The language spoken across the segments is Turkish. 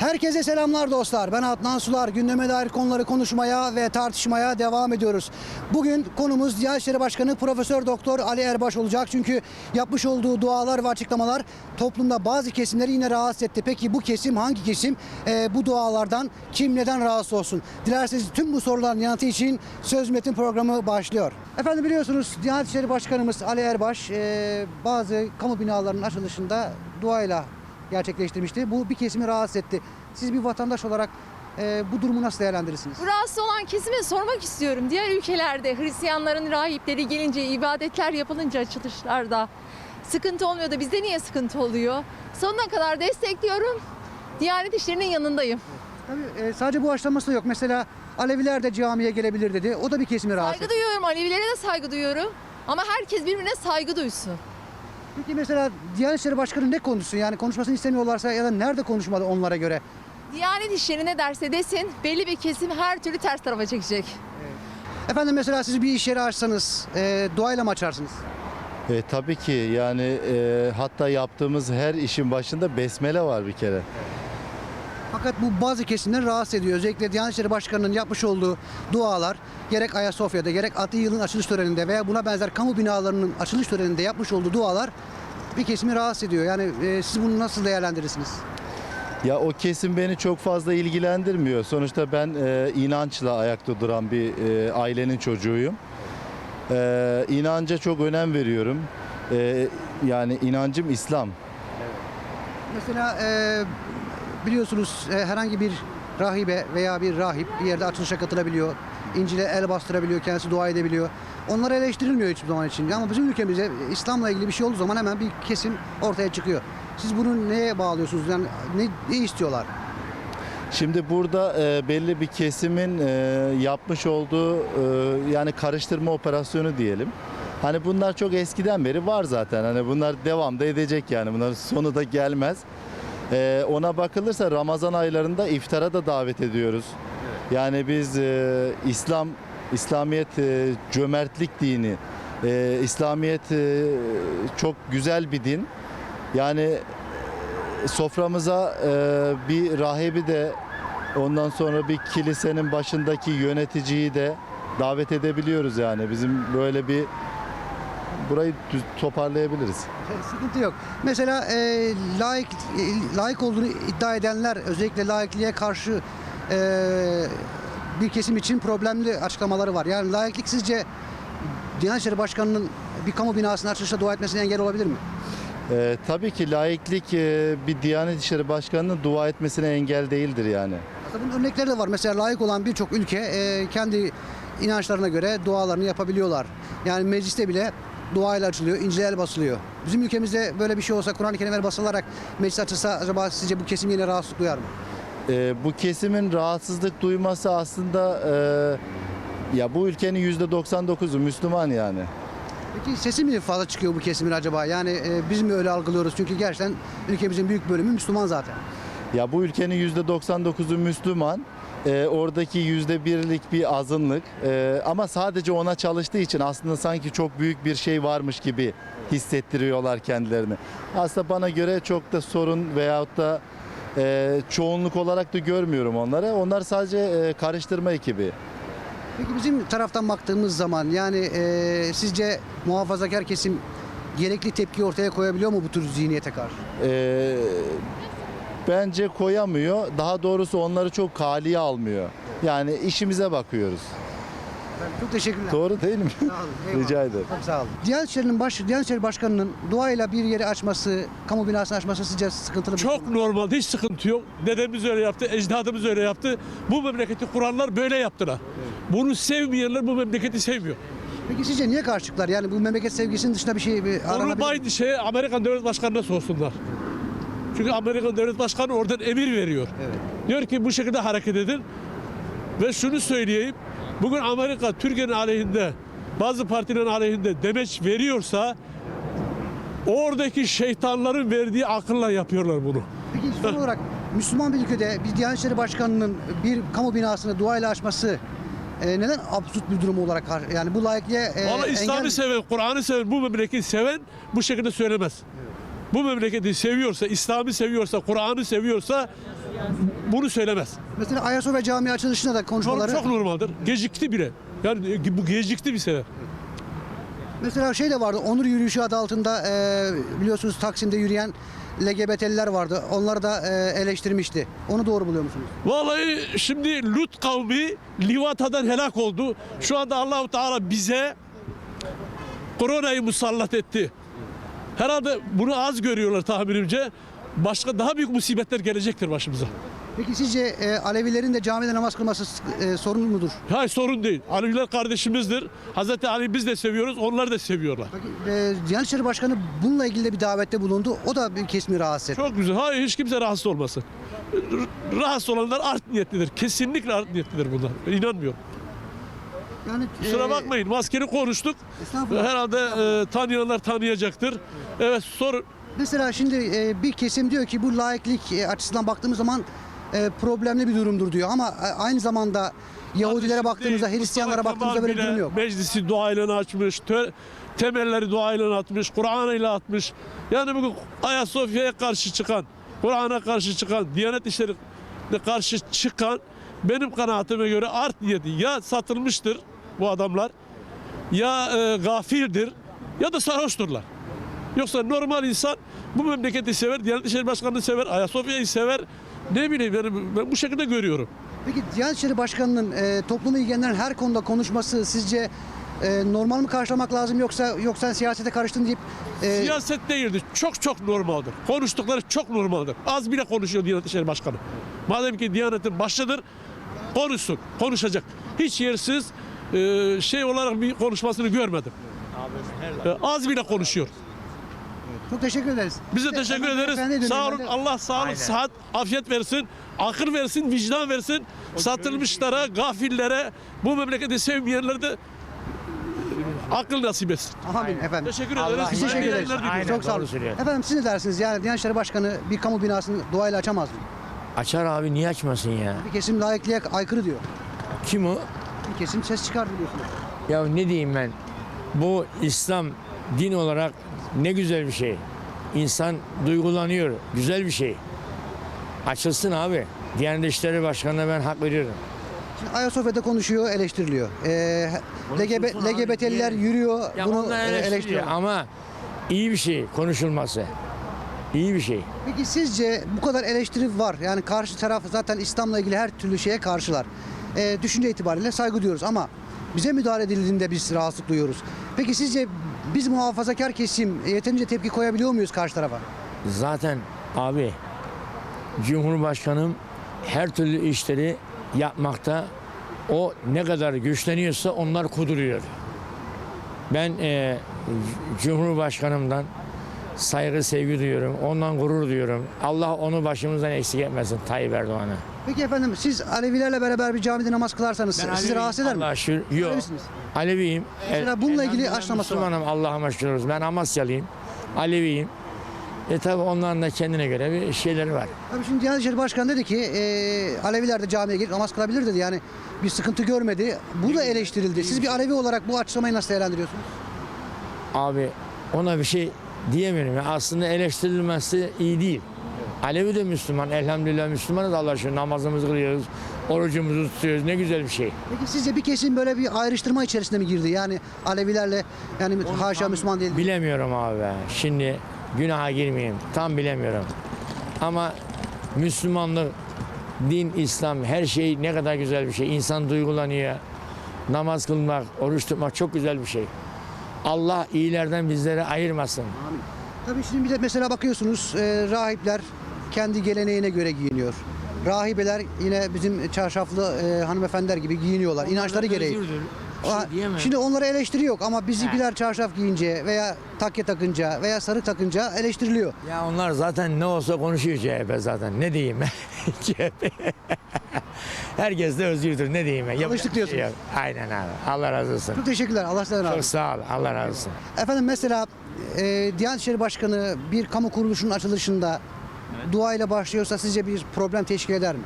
Herkese selamlar dostlar. Ben Adnan Sular. Gündeme dair konuları konuşmaya ve tartışmaya devam ediyoruz. Bugün konumuz Diyanet Başkanı Profesör Doktor Ali Erbaş olacak. Çünkü yapmış olduğu dualar ve açıklamalar toplumda bazı kesimleri yine rahatsız etti. Peki bu kesim hangi kesim? Ee, bu dualardan kim neden rahatsız olsun? Dilerseniz tüm bu soruların yanıtı için Söz Metin programı başlıyor. Efendim biliyorsunuz Diyanet İşleri Başkanımız Ali Erbaş e, bazı kamu binalarının açılışında duayla gerçekleştirmişti. Bu bir kesimi rahatsız etti. Siz bir vatandaş olarak e, bu durumu nasıl değerlendirirsiniz? Bu rahatsız olan kesime sormak istiyorum. Diğer ülkelerde Hristiyanların rahipleri gelince, ibadetler yapılınca açılışlarda sıkıntı olmuyor da bizde niye sıkıntı oluyor? Sonuna kadar destekliyorum. Diyanet işlerinin yanındayım. Tabii e, sadece bu açıklaması da yok. Mesela Aleviler de camiye gelebilir dedi. O da bir kesimi rahatsız Saygı duyuyorum, Alevilere de saygı duyuyorum. Ama herkes birbirine saygı duysun. Peki mesela Diyanet İşleri Başkanı ne konuşsun? Yani konuşmasını istemiyorlarsa ya da nerede konuşmalı onlara göre? Diyanet işleri ne derse desin belli bir kesim her türlü ters tarafa çekecek. Efendim mesela siz bir iş yeri açsanız e, duayla mı açarsınız? E, tabii ki yani e, hatta yaptığımız her işin başında besmele var bir kere. Fakat bu bazı kesimleri rahatsız ediyor. Özellikle Diyanet İşleri Başkanı'nın yapmış olduğu dualar gerek Ayasofya'da gerek Atı Yıl'ın açılış töreninde veya buna benzer kamu binalarının açılış töreninde yapmış olduğu dualar bir kesimi rahatsız ediyor. Yani e, siz bunu nasıl değerlendirirsiniz? Ya o kesim beni çok fazla ilgilendirmiyor. Sonuçta ben e, inançla ayakta duran bir e, ailenin çocuğuyum. E, inanca çok önem veriyorum. E, yani inancım İslam. Mesela e, biliyorsunuz e, herhangi bir rahibe veya bir rahip bir yerde açılışa katılabiliyor. İncil'e el bastırabiliyor, kendisi dua edebiliyor. Onlar eleştirilmiyor hiçbir zaman için. Ama bizim ülkemizde İslam'la ilgili bir şey olduğu zaman hemen bir kesim ortaya çıkıyor. Siz bunu neye bağlıyorsunuz? Yani ne, ne istiyorlar? Şimdi burada e, belli bir kesimin e, yapmış olduğu e, yani karıştırma operasyonu diyelim. Hani bunlar çok eskiden beri var zaten. Hani bunlar devam da edecek yani. Bunların sonu da gelmez. E, ona bakılırsa Ramazan aylarında iftara da davet ediyoruz. Yani biz e, İslam İslamiyet e, cömertlik dini. E, İslamiyet e, çok güzel bir din. Yani soframıza e, bir rahibi de ondan sonra bir kilisenin başındaki yöneticiyi de davet edebiliyoruz yani. Bizim böyle bir burayı düz toparlayabiliriz. Sıkıntı yok. Mesela e, laik e, laik olduğunu iddia edenler özellikle laikliğe karşı e, bir kesim için problemli açıklamaları var. Yani laiklik sizce Diyanet İşleri Başkanı'nın bir kamu binasının açılışta dua etmesine engel olabilir mi? E, tabii ki laiklik e, bir Diyanet İşleri Başkanı'nın dua etmesine engel değildir yani. Hatta bunun örnekleri de var. Mesela layık olan birçok ülke e, kendi inançlarına göre dualarını yapabiliyorlar. Yani mecliste bile duayla açılıyor, İncil'e basılıyor. Bizim ülkemizde böyle bir şey olsa Kur'an-ı Kerim el basılarak meclis açılsa acaba sizce bu kesim yine rahatsızlık duyar mı? E, bu kesimin rahatsızlık duyması aslında e, ya bu ülkenin %99'u Müslüman yani. Peki sesi mi fazla çıkıyor bu kesimin acaba? Yani e, biz mi öyle algılıyoruz? Çünkü gerçekten ülkemizin büyük bölümü Müslüman zaten. Ya bu ülkenin %99'u Müslüman. Ee, oradaki yüzde birlik bir azınlık Ee, ama sadece ona çalıştığı için aslında sanki çok büyük bir şey varmış gibi hissettiriyorlar kendilerini. Aslında bana göre çok da sorun veyahut da e, çoğunluk olarak da görmüyorum onları. Onlar sadece e, karıştırma ekibi. Peki bizim taraftan baktığımız zaman yani e, sizce muhafazakar kesim gerekli tepki ortaya koyabiliyor mu bu tür zihniyete karşı? Ee, bence koyamıyor. Daha doğrusu onları çok kaliye almıyor. Yani işimize bakıyoruz. Çok teşekkürler. Doğru değil mi? Sağ olun, eyvallah. Rica ederim. Çok sağ olun. Diyanet İşleri'nin baş, Diyanet İşleri Başkanı'nın duayla bir yeri açması, kamu binasını açması sizce sıkıntılı bir Çok normal, hiç sıkıntı yok. Dedemiz öyle yaptı, ecdadımız öyle yaptı. Bu memleketi kuranlar böyle yaptılar. Bunu sevmeyenler bu memleketi sevmiyor. Peki sizce niye karşı çıktılar? Yani bu memleket sevgisinin dışında bir şey bir Onu aranabilir mi? aynı şeye Amerikan Devlet Başkanı'na sorsunlar. Çünkü Amerikan Devlet Başkanı oradan emir veriyor. Evet. Diyor ki bu şekilde hareket edin. Ve şunu söyleyeyim. Bugün Amerika Türkiye'nin aleyhinde, bazı partilerin aleyhinde demeç veriyorsa oradaki şeytanların verdiği akılla yapıyorlar bunu. Peki son olarak Müslüman bir ülkede bir Diyanet İşleri Başkanı'nın bir kamu binasını duayla açması e, neden absürt bir durum olarak yani bu laikliğe e, Valla İslam'ı engel... seven, Kur'an'ı seven, bu memleketi seven bu şekilde söylemez. Bu memleketi seviyorsa, İslam'ı seviyorsa, Kur'an'ı seviyorsa bunu söylemez. Mesela Ayasofya Camii açılışında da Çok, konuşmaları... çok normaldir. Gecikti bile. Yani e, bu gecikti bir sefer. Mesela şey de vardı, onur yürüyüşü adı altında e, biliyorsunuz Taksim'de yürüyen LGBT'liler vardı. Onları da e, eleştirmişti. Onu doğru buluyor musunuz? Vallahi şimdi Lut kavmi Livata'dan helak oldu. Şu anda Allahu Teala bize koronayı musallat etti. Herhalde bunu az görüyorlar tahminimce. Başka daha büyük musibetler gelecektir başımıza. Peki sizce e, Alevilerin de camide namaz kılması e, sorun mudur? Hayır sorun değil. Aleviler kardeşimizdir. Hazreti Ali biz de seviyoruz, onlar da seviyorlar. Peki, e, Diyanet İşleri Başkanı bununla ilgili de bir davette bulundu. O da bir kesimi rahatsız etti. Çok güzel. Hayır hiç kimse rahatsız olmasın. Rahatsız olanlar art niyetlidir. Kesinlikle art niyetlidir bunlar. İnanmıyorum. Yani, Kusura e, bakmayın. Maskeni konuştuk. Estağfurullah. Herhalde e, tanıyanlar tanıyacaktır. Evet sor. Mesela şimdi e, bir kesim diyor ki bu laiklik e, açısından baktığımız zaman e, problemli bir durumdur diyor. Ama e, aynı zamanda Yahudilere baktığımızda, Hristiyanlara Mustafa baktığımızda böyle bir durum yok. Meclisi duayla açmış. tö- temelleri duayla atmış. Kur'an'ıyla atmış. Yani bugün Ayasofya'ya karşı çıkan, Kur'an'a karşı çıkan, Diyanet İşleri'ne karşı çıkan benim kanaatime göre art niyeti ya satılmıştır bu adamlar ya e, gafildir ya da sarhoşturlar. Yoksa normal insan bu memleketi sever, Diyanet İşleri Başkanı'nı sever, Ayasofya'yı sever. Ne bileyim yani ben bu şekilde görüyorum. Peki Diyanet İşleri Başkanı'nın e, toplumu ilgilendiren her konuda konuşması sizce e, normal mi karşılamak lazım yoksa yoksa siyasete karıştın deyip e, Siyaset değildir. Çok çok normaldir. Konuştukları çok normaldir. Az bile konuşuyor Diyanet İşleri Başkanı. Madem ki Diyanet'in başıdır, konuşsun, konuşacak. Hiç yersiz e, şey olarak bir konuşmasını görmedim. E, az bile konuşuyor. çok teşekkür ederiz. Biz de teşekkür hemen ederiz. Sağ olun. ben de. Allah sağlık, sıhhat, afiyet versin. Akıl versin, vicdan versin. Satılmışlara, gafillere, bu memleketi sevmeyenlere de akıl nasip etsin. Amin efendim. Teşekkür Allah ederiz. Biz teşekkür İyi ederiz. yayınlar. Aynen, Çok sağ olun. doğru söylüyor. Efendim siz ne dersiniz? Yani Diyanet İşleri Başkanı bir kamu binasını duayla açamaz mı? Açar abi niye açmasın ya? Bir kesim laikliğe aykırı diyor. Kim o? Bir kesim ses çıkardı diyorsunuz. Ya ne diyeyim ben? Bu İslam din olarak ne güzel bir şey. İnsan duygulanıyor. Güzel bir şey. Açılsın abi. Diyanet İşleri Başkanı'na ben hak veriyorum. Şimdi Ayasofya'da konuşuyor, eleştiriliyor. Ee, abi, LGBT'liler yürüyor, Ya bunu onlar e, eleştiriyor eleştiriyor. ama iyi bir şey konuşulması. İyi bir şey. Peki sizce bu kadar eleştiri var. Yani karşı taraf zaten İslam'la ilgili her türlü şeye karşılar. Ee, düşünce itibariyle saygı duyuyoruz ama bize müdahale edildiğinde biz rahatsızlık duyuyoruz. Peki sizce biz muhafazakar kesim yeterince tepki koyabiliyor muyuz karşı tarafa? Zaten abi Cumhurbaşkanım her türlü işleri yapmakta o ne kadar güçleniyorsa onlar kuduruyor. Ben e, Cumhurbaşkanımdan saygı sevgi duyuyorum. Ondan gurur duyuyorum. Allah onu başımızdan eksik etmesin Tayyip Erdoğan'ı. Peki efendim siz Alevilerle beraber bir camide namaz kılarsanız sizi Aleviyim. rahatsız eder mi? Allah'a şükür. Yok. Aleviyim. Mesela bununla ilgili açıklaması var. Müslümanım Allah'a şükür olsun. Ben Amasyalıyım. Aleviyim. E tabi onların da kendine göre bir şeyleri var. Tabii şimdi Diyanet İşleri Başkanı dedi ki e, Aleviler de camiye gelip namaz kılabilir dedi. Yani bir sıkıntı görmedi. Bu da eleştirildi. Siz bir Alevi olarak bu açıklamayı nasıl değerlendiriyorsunuz? Abi ona bir şey diyemiyorum. ya. Aslında eleştirilmesi iyi değil. Alevi de Müslüman. Elhamdülillah Müslümanız Allah aşkına. Namazımızı kılıyoruz. Orucumuzu tutuyoruz. Ne güzel bir şey. Peki sizce bir kesim böyle bir ayrıştırma içerisinde mi girdi? Yani Alevilerle yani haşa Müslüman değil. Bilemiyorum abi. Şimdi günaha girmeyeyim. Tam bilemiyorum. Ama Müslümanlık, din, İslam her şey ne kadar güzel bir şey. İnsan duygulanıyor. Namaz kılmak, oruç tutmak çok güzel bir şey. Allah iyilerden bizleri ayırmasın. Tabii şimdi bir de mesela bakıyorsunuz e, rahipler kendi geleneğine göre giyiniyor. Rahibeler yine bizim çarşaflı e, hanımefendiler gibi giyiniyorlar. İnançları gereği. Şey Şimdi onlara eleştiri yok ama bizimkiler çarşaf giyince veya takke takınca veya sarık takınca eleştiriliyor. Ya onlar zaten ne olsa konuşuyor CHP zaten. Ne diyeyim? CHP. Herkes de özgürdür. Ne diyeyim ben? Yapacak Alıştık bir şey diyorsunuz. yok. Aynen abi. Allah razı olsun. Çok teşekkürler. Allah sizden razı Çok olsun. sağ ol. Allah razı olsun. Efendim mesela e, Diyanet İşleri Başkanı bir kamu kuruluşunun açılışında duayla başlıyorsa sizce bir problem teşkil eder mi?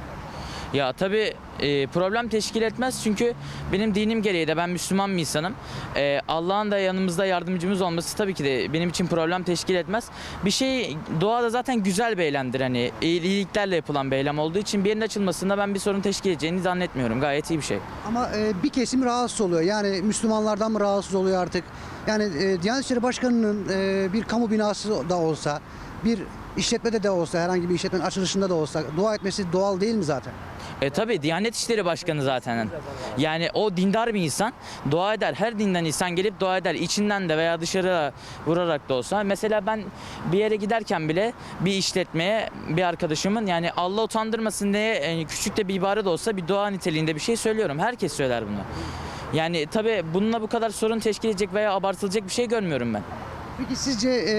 Ya tabii e, problem teşkil etmez çünkü benim dinim gereği de ben Müslüman bir insanım. E, Allah'ın da yanımızda yardımcımız olması tabii ki de benim için problem teşkil etmez. Bir şey doğada zaten güzel bir eylemdir hani iyiliklerle yapılan bir eylem olduğu için bir yerin açılmasında ben bir sorun teşkil edeceğini zannetmiyorum. Gayet iyi bir şey. Ama e, bir kesim rahatsız oluyor. Yani Müslümanlardan mı rahatsız oluyor artık? Yani e, Diyanet İşleri Başkanı'nın e, bir kamu binası da olsa, bir işletmede de olsa, herhangi bir işletmenin açılışında da olsa dua etmesi doğal değil mi zaten? E tabi Diyanet İşleri Başkanı zaten. Yani o dindar bir insan dua eder. Her dinden insan gelip dua eder. İçinden de veya dışarı vurarak da olsa. Mesela ben bir yere giderken bile bir işletmeye bir arkadaşımın yani Allah utandırmasın diye e, küçük de bir ibare de olsa bir dua niteliğinde bir şey söylüyorum. Herkes söyler bunu. Yani tabi bununla bu kadar sorun teşkil edecek veya abartılacak bir şey görmüyorum ben. Peki sizce e,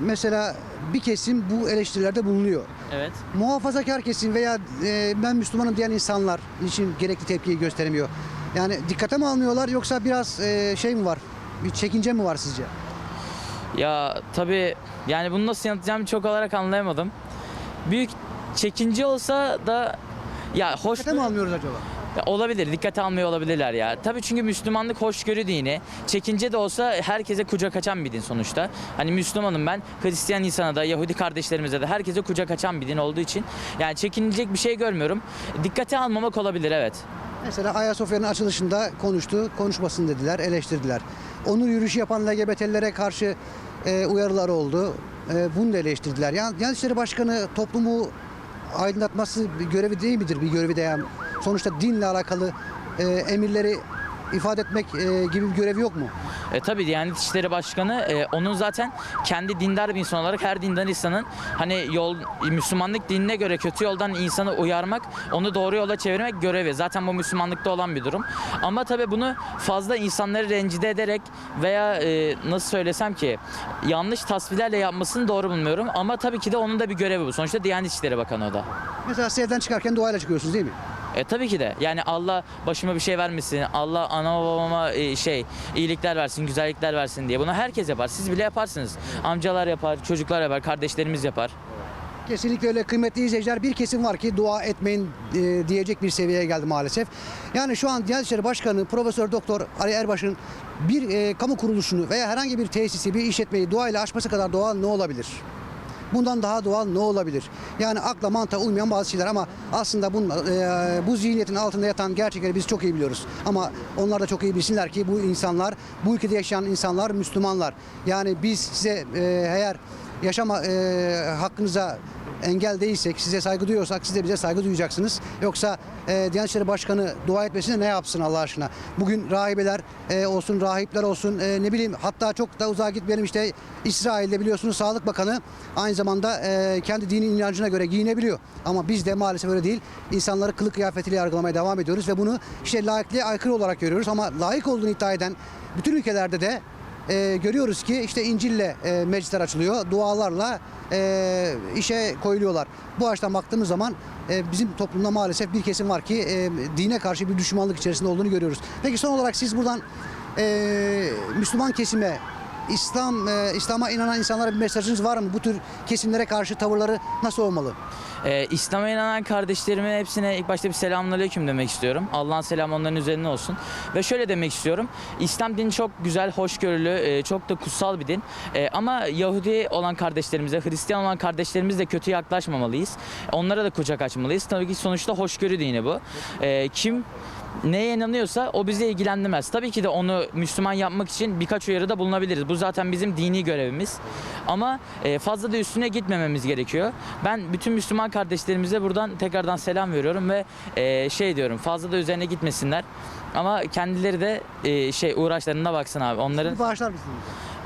mesela bir kesim bu eleştirilerde bulunuyor. Evet. Muhafazakar kesim veya e, ben Müslümanım diyen insanlar için gerekli tepkiyi gösteremiyor. Yani dikkate mi almıyorlar yoksa biraz e, şey mi var? Bir çekince mi var sizce? Ya tabii yani bunu nasıl yanıtlayacağımı çok olarak anlayamadım. Büyük çekince olsa da ya hoş Dikkate mi almıyoruz acaba? Olabilir, dikkate almıyor olabilirler ya. Tabii çünkü Müslümanlık hoşgörü dini. Çekince de olsa herkese kucak açan bir din sonuçta. Hani Müslümanım ben, Hristiyan insana da, Yahudi kardeşlerimize de herkese kucak açan bir din olduğu için. Yani çekinilecek bir şey görmüyorum. Dikkate almamak olabilir evet. Mesela Ayasofya'nın açılışında konuştu, konuşmasın dediler, eleştirdiler. Onur yürüyüşü yapan LGBT'lilere karşı e, uyarılar oldu. E, bunu da eleştirdiler. Yani Diyanet Başkanı toplumu aydınlatması bir görevi değil midir? Bir görevi de yani sonuçta dinle alakalı e, emirleri ifade etmek e, gibi bir görevi yok mu? E, tabii Diyanet İşleri Başkanı e, onun zaten kendi dindar bir insan olarak her dindar insanın hani yol Müslümanlık dinine göre kötü yoldan insanı uyarmak, onu doğru yola çevirmek görevi. Zaten bu Müslümanlıkta olan bir durum. Ama tabii bunu fazla insanları rencide ederek veya e, nasıl söylesem ki yanlış tasvirlerle yapmasını doğru bulmuyorum. Ama tabii ki de onun da bir görevi bu. Sonuçta Diyanet İşleri Bakanı o da. Mesela evden çıkarken duayla çıkıyorsunuz değil mi? E tabii ki de. Yani Allah başıma bir şey vermesin. Allah anama babama e, şey iyilikler versin, güzellikler versin diye. Bunu herkes yapar. Siz bile yaparsınız. Amcalar yapar, çocuklar yapar, kardeşlerimiz yapar. Kesinlikle öyle kıymetli izleyiciler. Bir kesim var ki dua etmeyin e, diyecek bir seviyeye geldi maalesef. Yani şu an Diyanet İşleri Başkanı Profesör Doktor Ali Erbaş'ın bir e, kamu kuruluşunu veya herhangi bir tesisi, bir işletmeyi duayla açması kadar doğal ne olabilir? Bundan daha doğal ne olabilir? Yani akla mantığa uymayan bazı şeyler ama aslında bunun, e, bu zihniyetin altında yatan gerçekleri biz çok iyi biliyoruz. Ama onlar da çok iyi bilsinler ki bu insanlar, bu ülkede yaşayan insanlar Müslümanlar. Yani biz size e, eğer yaşama e, hakkınıza engel değilsek, size saygı duyuyorsak siz de bize saygı duyacaksınız. Yoksa e, Diyanet İşleri Başkanı dua etmesine ne yapsın Allah aşkına? Bugün rahibeler e, olsun, rahipler olsun, e, ne bileyim hatta çok da uzağa gitmeyelim işte İsrail'de biliyorsunuz Sağlık Bakanı aynı zamanda e, kendi dini inancına göre giyinebiliyor. Ama biz de maalesef öyle değil. İnsanları kılık kıyafetiyle yargılamaya devam ediyoruz ve bunu işte laikliğe aykırı olarak görüyoruz. Ama layık olduğunu iddia eden bütün ülkelerde de e, görüyoruz ki işte İncil'le e, meclisler açılıyor, dualarla e, işe koyuluyorlar. Bu açıdan baktığımız zaman e, bizim toplumda maalesef bir kesim var ki e, dine karşı bir düşmanlık içerisinde olduğunu görüyoruz. Peki son olarak siz buradan e, Müslüman kesime İslam e, İslam'a inanan insanlara bir mesajınız var mı? Bu tür kesimlere karşı tavırları nasıl olmalı? Ee, İslam'a inanan kardeşlerimin hepsine ilk başta bir selamünaleyküm demek istiyorum. Allah'ın selamı onların üzerine olsun. Ve şöyle demek istiyorum. İslam dini çok güzel, hoşgörülü, e, çok da kutsal bir din. E, ama Yahudi olan kardeşlerimize, Hristiyan olan kardeşlerimizle kötü yaklaşmamalıyız. Onlara da kucak açmalıyız. Tabii ki sonuçta hoşgörü dini bu. E, kim neye inanıyorsa o bizi ilgilendirmez. Tabii ki de onu Müslüman yapmak için birkaç uyarıda bulunabiliriz. Bu zaten bizim dini görevimiz. Ama e, fazla da üstüne gitmememiz gerekiyor. Ben bütün Müslüman kardeşlerimize buradan tekrardan selam veriyorum ve e, şey diyorum fazla da üzerine gitmesinler. Ama kendileri de e, şey uğraşlarına baksın abi. Onların bağışlar mısınız?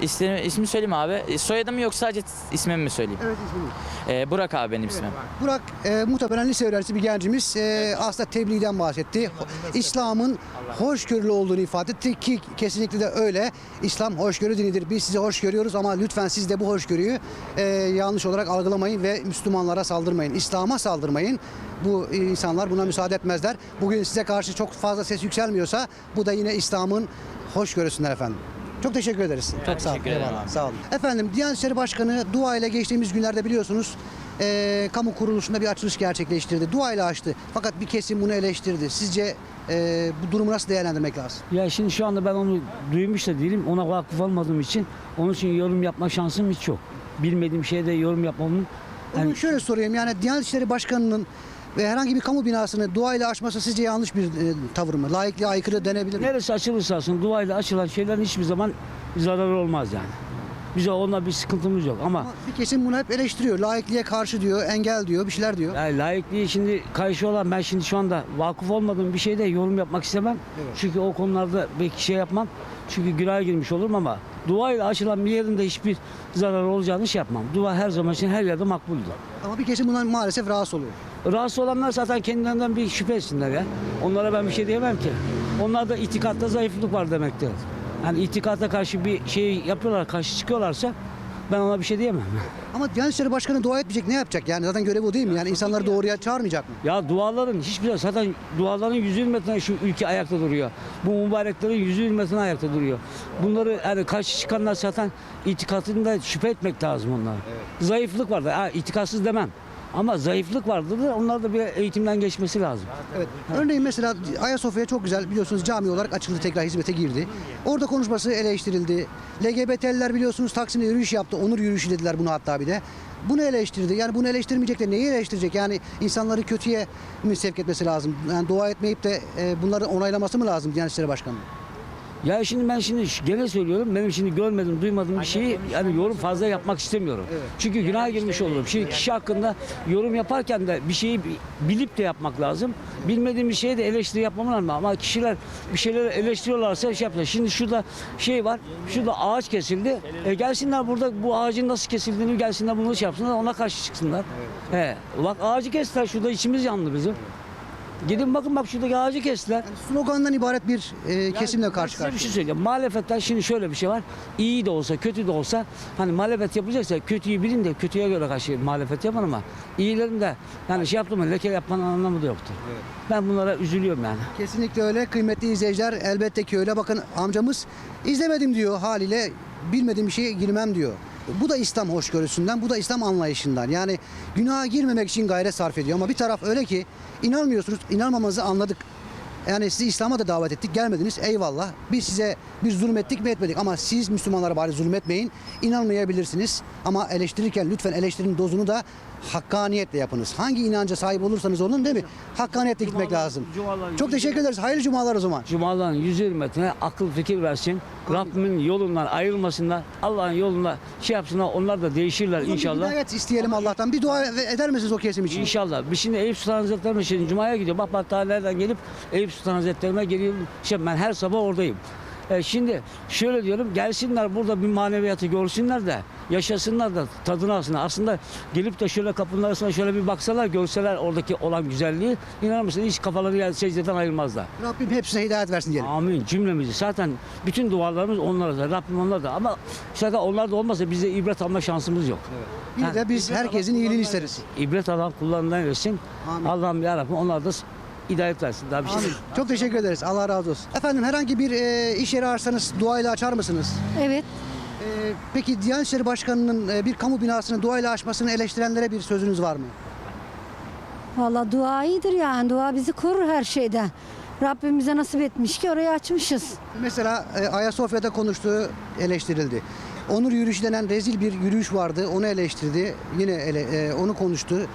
İsmi, ismi söyleyeyim abi. E, Soyadım mı yok sadece ismimi mi söyleyeyim? Evet isminiz. E, Burak abi benim ismim. Burak e, muhtemelen lise öğrencisi bir gencimiz e, aslında tebliğden bahsetti. İslam'ın hoşgörülü olduğunu ifade etti ki kesinlikle de öyle. İslam hoşgörü dinidir. Biz sizi hoş görüyoruz ama lütfen siz de bu hoşgörüyü e, yanlış olarak algılamayın ve Müslümanlara saldırmayın. İslam'a saldırmayın. Bu insanlar buna müsaade etmezler. Bugün size karşı çok fazla ses yükselmiyorsa bu da yine İslam'ın hoşgörüsünden efendim. Çok teşekkür ederiz. Çok sağ olun. Eyvallah. Sağ olun. Efendim Diyanet İşleri Başkanı dua ile geçtiğimiz günlerde biliyorsunuz e, kamu kuruluşunda bir açılış gerçekleştirdi. Duayla açtı. Fakat bir kesim bunu eleştirdi. Sizce e, bu durumu nasıl değerlendirmek lazım? Ya şimdi şu anda ben onu duymuş da değilim. Ona vakıf olmadığım için onun için yorum yapma şansım hiç yok. Bilmediğim şeyde yorum yapmamın Onu yani şöyle sorayım yani Diyanet İşleri Başkanı'nın ve herhangi bir kamu binasını duayla açması sizce yanlış bir e, tavır mı? Laikliğe aykırı denebilir mi? neresi açılırsa açsın duayla açılan şeylerin hiçbir zaman zararı olmaz yani. Bize onunla bir sıkıntımız yok ama Ama bir kesim bunu hep eleştiriyor. Laikliğe karşı diyor, engel diyor, bir şeyler diyor. ya layıklığı şimdi karşı olan ben şimdi şu anda vakıf olmadığım bir şeyde yorum yapmak istemem. Evet. Çünkü o konularda belki şey yapmam. Çünkü günaha girmiş olurum ama duayla açılan bir yerinde hiçbir zarar olacağını şey yapmam. Dua her zaman için her yerde makbuldür. Ama bir kesim bundan maalesef rahatsız oluyor. Rahatsız olanlar zaten kendilerinden bir şüphe etsinler ya. Onlara ben bir şey diyemem ki. Onlarda itikatta zayıflık var demektir. Yani itikata karşı bir şey yapıyorlar, karşı çıkıyorlarsa ben ona bir şey diyemem. Ama Diyanet İşleri Başkanı dua etmeyecek ne yapacak? Yani zaten görevi o değil mi? Yani insanları doğruya çağırmayacak mı? Ya duaların hiçbir zaten duaların yüzü hürmetine şu ülke ayakta duruyor. Bu mübareklerin yüzü hürmetine ayakta duruyor. Bunları yani karşı çıkanlar zaten itikatında şüphe etmek lazım onlara. Zayıflık vardır. Ha, itikatsız demem. Ama zayıflık vardır da onlar da bir eğitimden geçmesi lazım. Evet. Örneğin mesela Ayasofya çok güzel biliyorsunuz cami olarak açıldı tekrar hizmete girdi. Orada konuşması eleştirildi. LGBT'liler biliyorsunuz Taksim'de yürüyüş yaptı. Onur yürüyüşü dediler bunu hatta bir de. Bunu eleştirdi. Yani bunu eleştirmeyecek de neyi eleştirecek? Yani insanları kötüye mi sevk etmesi lazım? Yani dua etmeyip de e, bunları onaylaması mı lazım Diyanet İşleri Başkanı? Ya şimdi ben şimdi gene söylüyorum benim şimdi görmedim duymadığım bir şeyi yani yorum fazla yapmak istemiyorum. Çünkü günaha girmiş olurum. Şimdi kişi hakkında yorum yaparken de bir şeyi bi- bilip de yapmak lazım. Bilmediğim bir şeye de eleştiri yapmam lazım ama kişiler bir şeyleri eleştiriyorlarsa şey yapıyor. Şimdi şurada şey var. Şurada ağaç kesildi. E gelsinler burada bu ağacın nasıl kesildiğini gelsinler bunu şey yapsınlar ona karşı çıksınlar. He, bak ağacı kestiler şurada içimiz yandı bizim. Gidin bakın bak şuradaki ağacı kestiler. Slogandan ibaret bir e, kesimle karşı Size bir şey söyleyeyim. Muhalefetten şimdi şöyle bir şey var. İyi de olsa, kötü de olsa hani muhalefet yapılacaksa kötüyü bilin de kötüye göre karşı muhalefet yapın ama iyilerin de yani şey yaptım mı leke yapmanın anlamı da yoktur. Ben bunlara üzülüyorum yani. Kesinlikle öyle. Kıymetli izleyiciler elbette ki öyle. Bakın amcamız izlemedim diyor haliyle bilmediğim bir şeye girmem diyor. Bu da İslam hoşgörüsünden, bu da İslam anlayışından. Yani günaha girmemek için gayret sarf ediyor. Ama bir taraf öyle ki inanmıyorsunuz, inanmamanızı anladık. Yani sizi İslam'a da davet ettik, gelmediniz. Eyvallah. Biz size bir zulmettik mi etmedik ama siz Müslümanlara bari zulmetmeyin. İnanmayabilirsiniz ama eleştirirken lütfen eleştirinin dozunu da hakkaniyetle yapınız. Hangi inanca sahip olursanız olun değil mi? Hakkaniyetle gitmek lazım. cumalar- Çok teşekkür ederiz. Hayırlı cumalar o zaman. Cumaların yüz hürmetine akıl fikir versin. Rabbimin yolundan ayrılmasınlar. Allah'ın yoluna şey yapsınlar. Onlar da değişirler Bir inşallah. hidayet isteyelim Allah'tan. Bir dua eder misiniz o kesim için? İnşallah. Biz şimdi Eyüp Sultan Hazretleri'ne şimdi Cuma'ya gidiyor. Bak bak daha nereden gelip Eyüp Sultan Hazretleri'ne geliyor. Şey, ben her sabah oradayım. E, şimdi şöyle diyorum gelsinler burada bir maneviyatı görsünler de yaşasınlar da tadını alsınlar. Aslında gelip de şöyle kapının arasına şöyle bir baksalar görseler oradaki olan güzelliği inanır mısın hiç kafaları yer- secdeden ayırmazlar. Rabbim hepsine hidayet versin diyelim. Amin cümlemizi. Zaten bütün dualarımız onlara da. Rabbim onlar da. Ama zaten onlar da olmasa bize ibret alma şansımız yok. Yine de biz herkesin iyiliğini isteriz. İbret alan kullarından versin. Amin. Allah'ım yarabbim onlar da hidayet versin. Daha bir şey Amin. Çok teşekkür ederiz. Allah razı olsun. Efendim herhangi bir e, iş yeri ararsanız duayla açar mısınız? Evet. E, peki Diyanet İşleri Başkanı'nın e, bir kamu binasını duayla açmasını eleştirenlere bir sözünüz var mı? Valla dua iyidir yani. Dua bizi korur her şeyden. Rabbim bize nasip etmiş ki orayı açmışız. Mesela e, Ayasofya'da konuştuğu eleştirildi. Onur yürüyüşü denen rezil bir yürüyüş vardı. Onu eleştirdi. Yine ele, e, onu konuştu.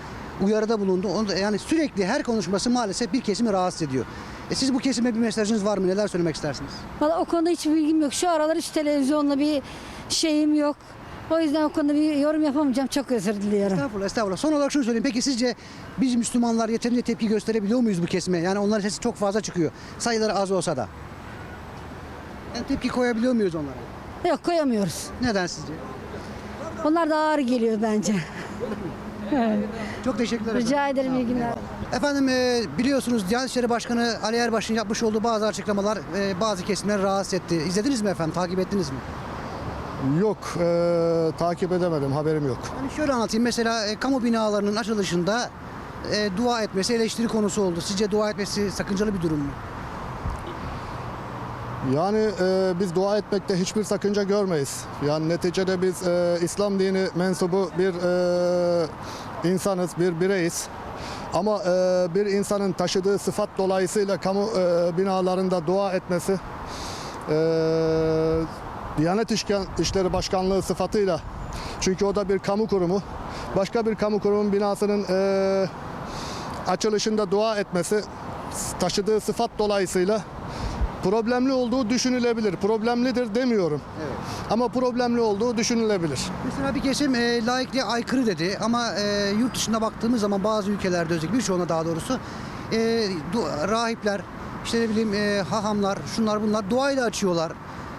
Uyarıda bulundu. Onu da- yani sürekli her konuşması maalesef bir kesimi rahatsız ediyor. E, siz bu kesime bir mesajınız var mı? Neler söylemek istersiniz? Valla o konuda hiç bilgim yok. Şu aralar hiç televizyonla bir şeyim yok. O yüzden o konuda bir yorum yapamayacağım. Çok özür diliyorum. Estağfurullah, estağfurullah. Son olarak şunu söyleyeyim. Peki sizce biz Müslümanlar yeterince tepki gösterebiliyor muyuz bu kesime? Yani onların sesi çok fazla çıkıyor. Sayıları az olsa da. Yani tepki koyabiliyor muyuz onlara? Yok koyamıyoruz. Neden sizce? Onlar da ağır geliyor bence. Çok teşekkürler. efendim. Rica ederim iyi günler. Efendim e, biliyorsunuz Diyanet İşleri Başkanı Ali Erbaş'ın yapmış olduğu bazı açıklamalar e, bazı kesimleri rahatsız etti. İzlediniz mi efendim? Takip ettiniz mi? Yok, eee, takip edemedim, haberim yok. Yani şöyle anlatayım. Mesela e, kamu binalarının açılışında e, dua etmesi eleştiri konusu oldu. Sizce dua etmesi sakıncalı bir durum mu? Yani e, biz dua etmekte hiçbir sakınca görmeyiz. Yani neticede biz e, İslam dini mensubu bir e, insanız, bir bireyiz. Ama e, bir insanın taşıdığı sıfat dolayısıyla kamu e, binalarında dua etmesi e, Diyanet İşleri Başkanlığı sıfatıyla çünkü o da bir kamu kurumu. Başka bir kamu kurumunun binasının e, açılışında dua etmesi taşıdığı sıfat dolayısıyla problemli olduğu düşünülebilir. Problemlidir demiyorum. Ama problemli olduğu düşünülebilir. Mesela bir kesim e, laikliğe aykırı dedi ama e, yurt dışına baktığımız zaman bazı ülkelerde özellikle birçoğuna daha doğrusu e, rahipler, işte ne bileyim e, hahamlar, şunlar bunlar duayla açıyorlar.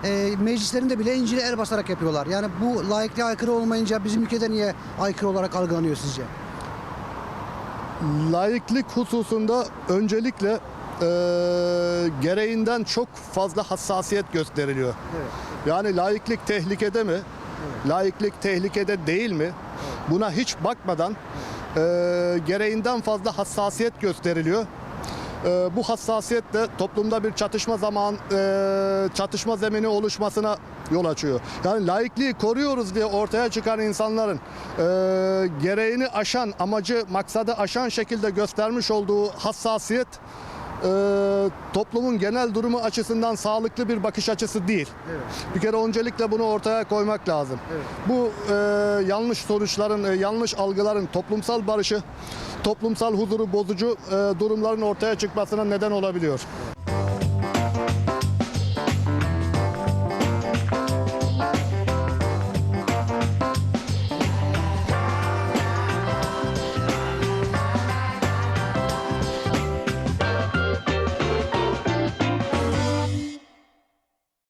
E, meclislerinde bile İncil'e el basarak yapıyorlar. Yani bu laikliğe aykırı olmayınca bizim ülkede niye aykırı olarak algılanıyor sizce? Laiklik hususunda öncelikle e, gereğinden çok fazla hassasiyet gösteriliyor. Yani laiklik tehlikede mi? Laiklik tehlikede değil mi? Buna hiç bakmadan e, gereğinden fazla hassasiyet gösteriliyor. E, bu hassasiyet de toplumda bir çatışma zaman e, çatışma zemini oluşmasına yol açıyor. Yani laikliği koruyoruz diye ortaya çıkan insanların e, gereğini aşan, amacı, maksadı aşan şekilde göstermiş olduğu hassasiyet toplumun genel durumu açısından sağlıklı bir bakış açısı değil. Bir kere öncelikle bunu ortaya koymak lazım. Bu e, yanlış sonuçların, e, yanlış algıların toplumsal barışı, toplumsal huzuru bozucu e, durumların ortaya çıkmasına neden olabiliyor.